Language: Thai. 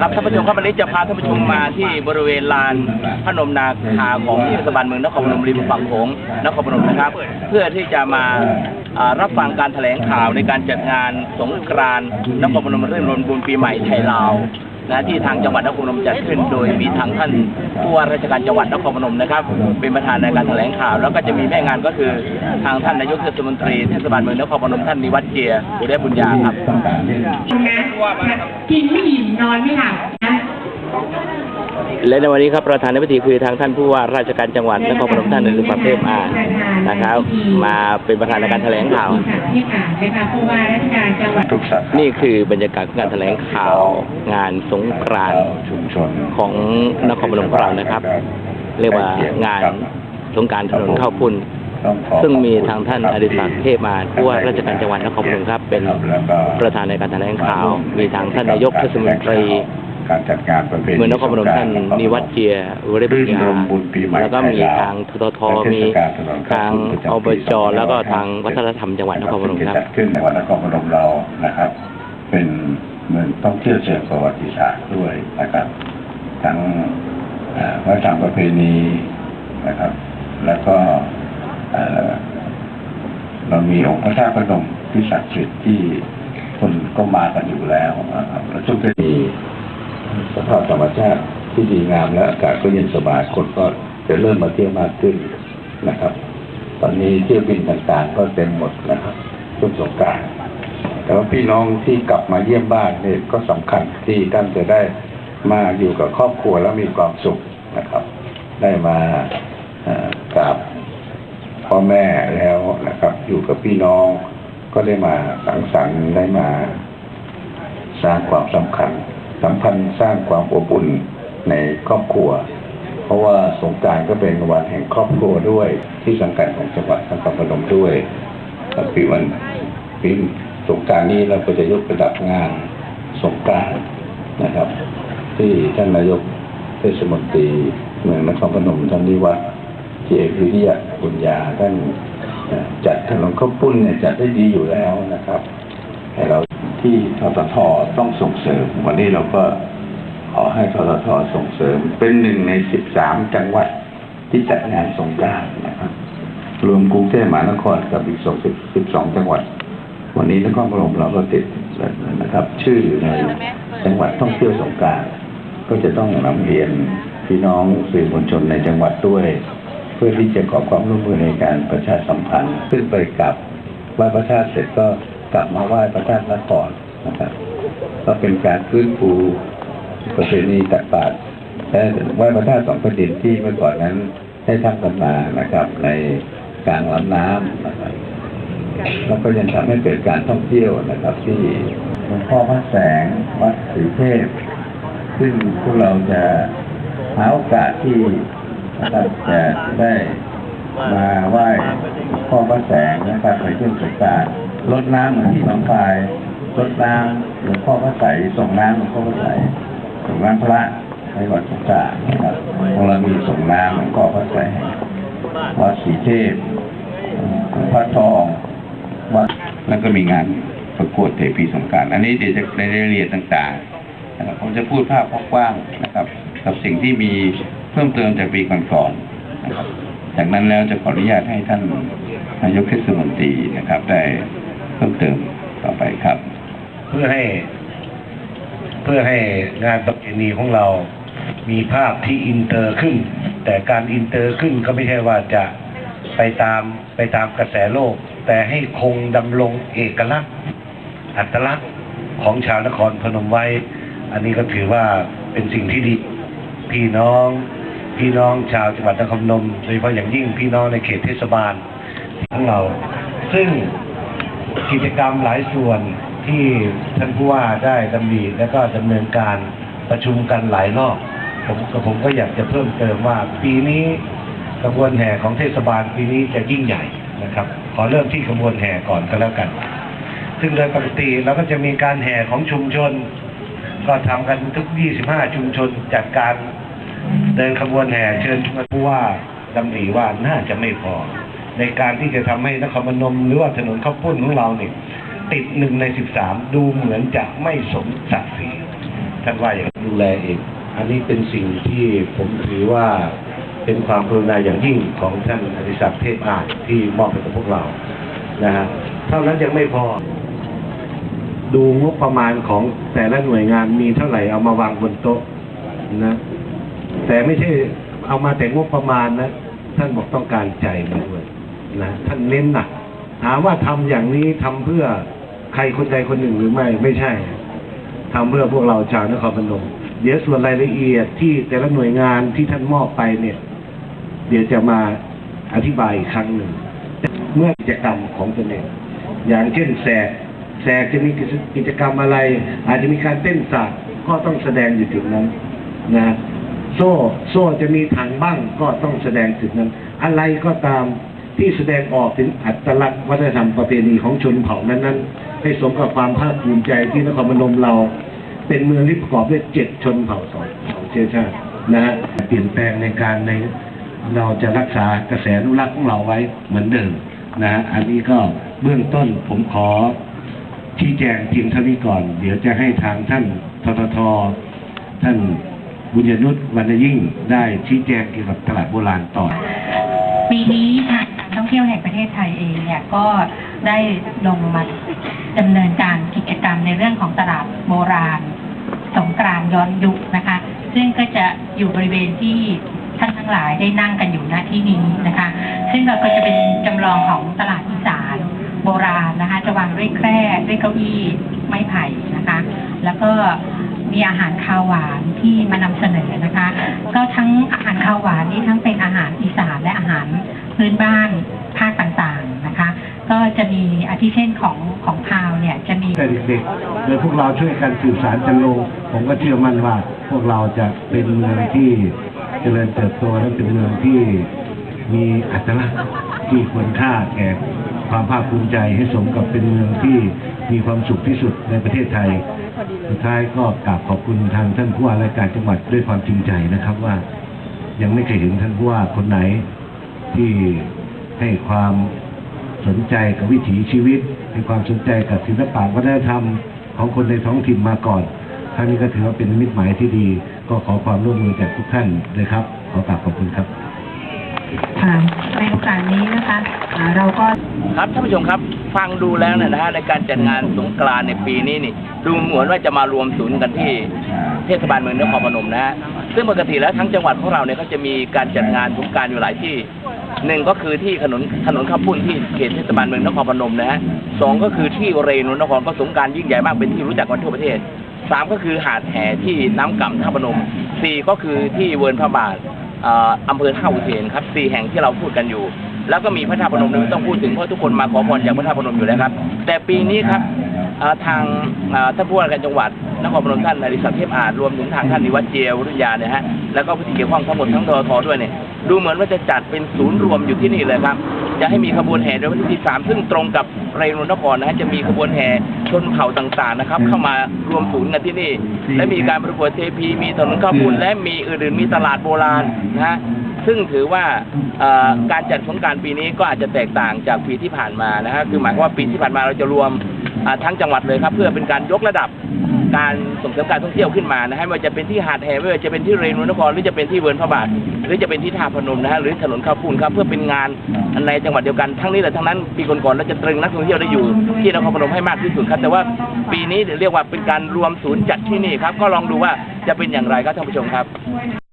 ครับท่านผู้ชมครับวันนี้จะพาท่านผู้ชมมาที่บริเวณลานพนมนาคาของเทศบาลเมืองนครพนมริมฝั่งโขงนครพนมนะครับ เพื่อที่จะมารับฟังการแถลงข่าวในการจัดงานสงกรานต์นครพนมเรื่องรนบุญปีใหม่ไทยลาว นะที่ทางจังหวัดนครพนมจัดขึ้น โดยมีทางท่านผู้ว่าราชการจังหวัดนครพนมนะครับ เป็นประธานในการแถลงข่าว แล้วก็จะมีแม่งานก็คือทางท่านนายกเทศมนตรีเทศบาลเมืองนครพนมท่านนิวัฒน์เจียอุเดชบุญญาครับกินไม่อิ่มนอนไม่หลับนะ และในวันนี้ครับประธานในพิธีคือทางท่านผู้ว่าราชการจังหวัดนครพนมท่านนรุปเทพอานะครับ มาเป็นประธานในการแถลงข่าวที่ผ่านนะคะผู้ว่าราชการจังหวัดทุกสาขานี่คือบรรยากาศของการแถลงข่าวงานสงกรานต์ชุมชนของนครพนมของเรานะครับ เรียกว่างานสงกรารถนนข้าวปุ้นต้องขอซึ่งมีทางท่านอดิศักดิ์เทพมาผู้ว่าราชการจังหวัดนครพนมครับ เป็นแล้วก็ประธานในการแถลงข่าว มีทางท่านนายกเทศมนตรี การจัดงานประเพณีเมืองนครพนมท่านนิวัฒน์เจียอุเรศบุญญารื่นรมบุญปีใหม่แล้วก็มีทางทททมีทางอบจแล้วก็ทางวัฒนธรรมจังหวัดนครพนมครับจัดขึ้นในวันนครพนมเรานะครับ เป็นเมืองท่องเที่ยวเชิงประวัติศาสตร์ด้วยนะครับ ทั้งเอ่อวัฒนธรรมประเพณีนะครับ แล้วก็เอ่อเรามีองค์พระธาตุพนมที่ศักดิ์สิทธิ์ที่คนก็มากันอยู่แล้วนะครับและช่วงนี้ สภาพธรรมชาติที่ดีงามและอากาศก็เย็นสบายคนก็จะเริ่มมาเที่ยวมากขึ้นนะครับ ตอนนี้เที่ยวบินต่างๆ ก็เต็มหมดนะครับช่วงสงกานต์แต่ว่าพี่น้องที่กลับมาเยี่ยมบ้านเนี่ยก็สำคัญที่ท่านจะได้มาอยู่กับครอบครัวแล้วมีความสุขนะครับ ได้มากราบพ่อแม่แล้วนะครับ อยู่กับพี่น้องก็ได้มาสังสรรค์ได้มาสร้างความสำคัญ สัมพันธ์สร้างความอบอุ่นในครอบครัว เพราะว่าสงการก็เป็นวันแห่งครอบครัวด้วยที่สังกัดของจังหวัดนครพนมด้วยแล้วปีวันปีสงการนี้เราก็จะยกระดับงานสงการนะครับ ที่ท่านนายกเทศมนตรีเมืองนครพนมท่านนิวัฒน์เจวิริยะบุญญาท่านจัดถนนข้าวปุ้นเนี่ยจัดได้ดีอยู่แล้วนะครับให้เรา ที่ทททต้องส่งเสริม วันนี้เราก็ขอให้ทททส่งเสริม เป็นหนึ่งใน 13 จังหวัดที่จัดงานสงกรานต์นะครับ รวมกรุงเทพมหานครกับอีก2 12 จังหวัด วันนี้นครพนมเราก็ติดนะครับ ชื่อในจังหวัดท่องเที่ยวสงกรานต์ก็จะต้องนำเรียนพี่น้องสื่อมวลชนในจังหวัดด้วย เพื่อที่จะขอความร่วมมือในการประชาสัมพันธ์ขึ้นไปกับไหว้พระธาตุเสร็จก็ กลับมาไหว้พระธาตุนครนะครับก็เป็นการฟื้นฟูประเพณีตักบาตรและไหว้พระธาตุสองแผ่นดินที่เมื่อก่อนนั้นได้ทำกันมานะครับ ในกลางลำน้ำนะครับแล้วก็ยังทำให้เกิดการท่องเที่ยวนะครับ ที่หลวงพ่อพระแสงวัดศรีเทพ ซึ่งพวกเราจะหาโอกาสที่นะครับจะได้ มาไหว้พ่อพระแสงนะครับในช่วงสงกรารรดน้ำเหมือนที่หนองคายรดน้ำหลวงพ่อพระใสส่งน้ำหลวงพ่อพระใสส่งน้ำพระในวัดสงกรารนะครับของเรามีส่งน้ำหลวงพ่อพระใสวัดศรีเทพพ่อทองวัดแล้วก็มีงานประกวดเทพีสงการ อันนี้เดี๋ยวจะในรายละเอียดต่างๆนะครับผมจะพูดภาพกว้างๆนะครับ กับสิ่งที่มีเพิ่มเติมจากปีก่อนๆนะครับ จากนั้นแล้วจะขออนุญาตให้ท่านนายกเทศมนตรีนะครับ ได้เพิ่มเติมต่อไปครับ เพื่อให้เพื่อให้งานประเพณีของเรามีภาพที่อินเตอร์ขึ้น แต่การอินเตอร์ขึ้นก็ไม่ใช่ว่าจะไปตามไปตามกระแสโลก แต่ให้คงดำรงเอกลักษณ์ อัตลักษณ์ของชาวนครพนมไว้ อันนี้ก็ถือว่าเป็นสิ่งที่ดีพี่น้อง พี่น้องชาวจังหวัดนครพนมโดยเฉพาะอย่างยิ่งพี่น้องในเขตเทศบาลของเรา ซึ่งกิจกรรมหลายส่วนที่ท่านผู้ว่าได้ดำรินและก็ดำเนินการประชุมกันหลายรอบผมกับผมก็อยากจะเพิ่มเติมว่าปีนี้กระบวนแห่ของเทศบาลปีนี้จะยิ่งใหญ่นะครับ ขอเริ่มที่กระบวนแห่ก่อนก็แล้วกัน ซึ่งโดยปกติเราก็จะมีการแห่ของชุมชน ก็ทำกันทุก 25 ชุมชนจัดการ เดินขบวนแห่เชิญผู้ว่าดำริว่าน่าจะไม่พอ ในการที่จะทำให้นครพนมหรือว่าถนนข้าวปุ้นของเราเนี่ยติดหนึ่งใน13ดูเหมือนจะไม่สมศักดิ์ศรีท่านว่าอย่างดูแลเองอันนี้เป็นสิ่งที่ผมถือว่าเป็นความกรุณาอย่างยิ่งของท่านอดิศักดิ์เทพอาจที่มอบให้กับพวกเรานะฮะเท่านั้นยังไม่พอ ดูงบประมาณของแต่ละหน่วยงานมีเท่าไหร่เอามาวางบนโต๊ะนะ แต่ไม่ใช่เอามาแต่งบประมาณนะ ท่านบอกต้องการใจมาด้วยนะท่านเน้นหนักถามว่าทำอย่างนี้ทำเพื่อใครคนใดคนหนึ่งหรือไม่ไม่ใช่ทำเพื่อพวกเราชาวนครพนมเดี๋ยวส่วนรายละเอียดที่แต่ละหน่วยงานที่ท่านมอบไปเนี่ย เดี๋ยวจะมาอธิบายอีกครั้งหนึ่งเมื่อกิจกรรมของตนเองอย่างเช่นแสกแสกจะมีกิจกรรมอะไร อาจจะมีการเต้นสากก็ต้องแสดงอยู่จุดนั้นนะ โซ่โซ่จะมีถังบ้างก็ต้องแสดงจุดนั้น อะไรก็ตามที่แสดงออกถึงอัตลักษณ์วัฒนธรรมประเพณีของชนเผ่านั้นๆให้สมกับความภาคภูมิใจที่นครพนมเรา เป็นเมืองที่ประกอบด้วยเจ็ดชนเผ่าสองสองเชื้อชาตินะฮะเปลี่ยนแปลงในการในเราจะรักษากระแสอนุรักษ์ของเราไว้เหมือนเดิมนะฮะอันนี้ก็เบื้องต้นผมขอชี้แจงเพียงเท่านี้ก่อน เดี๋ยวจะให้ทางท่านทททท่าน บุญยนุชวรรณยิ่งได้ชี้แจงเกี่ยวกับตลาดโบราณต่อ ปีนี้ทางการท่องเที่ยวแห่งประเทศไทยเองเนี่ยก็ได้ลงมาดำเนินการกิจกรรมในเรื่องของตลาดโบราณ สงกรานย้อนยุคนะคะ ซึ่งก็จะอยู่บริเวณที่ท่านทั้งหลายได้นั่งกันอยู่ณที่นี้นะคะ ซึ่งเราก็จะเป็นจำลองของตลาดอีสานโบราณนะคะ จะวางด้วยแคร่ด้วยเก้าอี้ไม้ไผ่นะคะ แล้วก็ มีอาหารคาวหวานที่มานำเสนอนะคะ ก็ทั้งอาหารคาวหวานนี่ทั้งเป็นอาหารอีสานและอาหารพื้นบ้านภาคต่างๆนะคะ ก็จะมีอาทิเช่นของของคาวเนี่ยจะมีแต่เด็กๆโดยพวกเราช่วยกันสื่อสารจันโลงผมก็เชื่อมั่นว่า พวกเราจะเป็นเมืองที่เจริญเติบโตและเป็นเมืองที่มีอัตลักษณ์ที่ควรค่าแก่ความภาคภูมิใจให้สมกับเป็นเมืองที่มีความสุขที่สุดในประเทศไทย สุดท้ายก็กราบขอบคุณทางท่านผู้ว่าราชการจังหวัดด้วยความจริงใจนะครับว่า ยังไม่เคยเห็นท่านผู้ว่าคนไหนที่ให้ความสนใจกับวิถีชีวิต ให้ความสนใจกับศิลปะวัฒนธรรมของคนในท้องถิ่นมาก่อนครั้งนี้ก็ถือว่าเป็นมิตรหมายที่ดี ก็ขอความร่วมมือจากทุกท่านเลยครับ ขอกราบขอบคุณครับ ค่ะในโอกาสนี้นะคะเราก็ครับท่านผู้ชมครับฟังดูแล้วเนี่ยนะฮะในการจัดงานสงกรานต์ในปีนี้นี่ดูเหมือนว่าจะมารวมศูนย์กันที่เทศบาลเมืองนครพนมนะฮะซึ่งปกติแล้วทั้งจังหวัดของเราเนี่ยก็จะมีการจัดงานสงกรานต์อยู่หลายที่หนึ่งก็คือที่ถนนถนนข้าวปุ้นที่เขตเทศบาลเมืองนครพนมนะฮะสองก็คือที่เรนูนครก็สงการยิ่งใหญ่มากเป็นที่รู้จักกันทั่วประเทศสามก็คือหาดแห่ที่น้ำก่ำท่าพนมสี่ก็คือที่เวิร์นพระบาท อำเภอท่าอุเทนครับสี่แห่งที่เราพูดกันอยู่ แล้วก็มีพระธาตุพนมนี่ไม่ต้องพูดถึงเพราะทุกคนมาขอพรจากพระธาตุพนมอยู่แล้วครับ แต่ปีนี้ครับทางท่านผู้ว่าการจังหวัดนครพนมท่านอดิศักดิ์เทพอาจรวมถึงทางท่านนิวัฒเจียวรุญญาเนี่ยฮะแล้วก็ผู้ที่เกี่ยวข้องทั้งหมดทั้งททด้วยเนี่ยดูเหมือนว่าจะจัดเป็นศูนย์รวมอยู่ที่นี่เลยครับ จะให้มีขบวนแห่ในวันที่สามซึ่งตรงกับเรนูนครนะฮะจะมีขบวนแห่ชนเผ่าต่างๆนะครับ เข้ามารวมศูนย์กันที่นี่ และมีการประกวดเทพีมีถนนข้าวปุ้นและมีอื่นๆมีตลาดโบราณนะฮะซึ่งถือว่าเอ่อการจัดสงกรารปีนี้ก็อาจจะแตกต่างจากปีที่ผ่านมานะฮะคือหมายความว่าปีที่ผ่านมาเราจะรวมอ่าทั้งจังหวัดเลยครับ เพื่อเป็นการยกระดับ การส่งเสริมการท่องเที่ยวขึ้นมานะฮะไม่ว่าจะเป็นที่หาดแห่ไม่ว่าจะเป็นที่เรนูนครหรือจะเป็นที่เวิร์นพระบาทหรือจะเป็นที่ท่าพนมนะฮะหรือถนนข้าวปุ้นครับเพื่อเป็นงานในจังหวัดเดียวกันทั้งนี้และทั้งนั้นปีก่อนๆเราจะตรึงนักท่องเที่ยวได้อยู่ที่นครพนมให้มากที่สุดครับแต่ว่าปีนี้เรียกว่าเป็นการรวมศูนย์จัดที่นี่ครับก็ลองดูว่าจะเป็นอย่างไรครับท่านผู้ชมครับ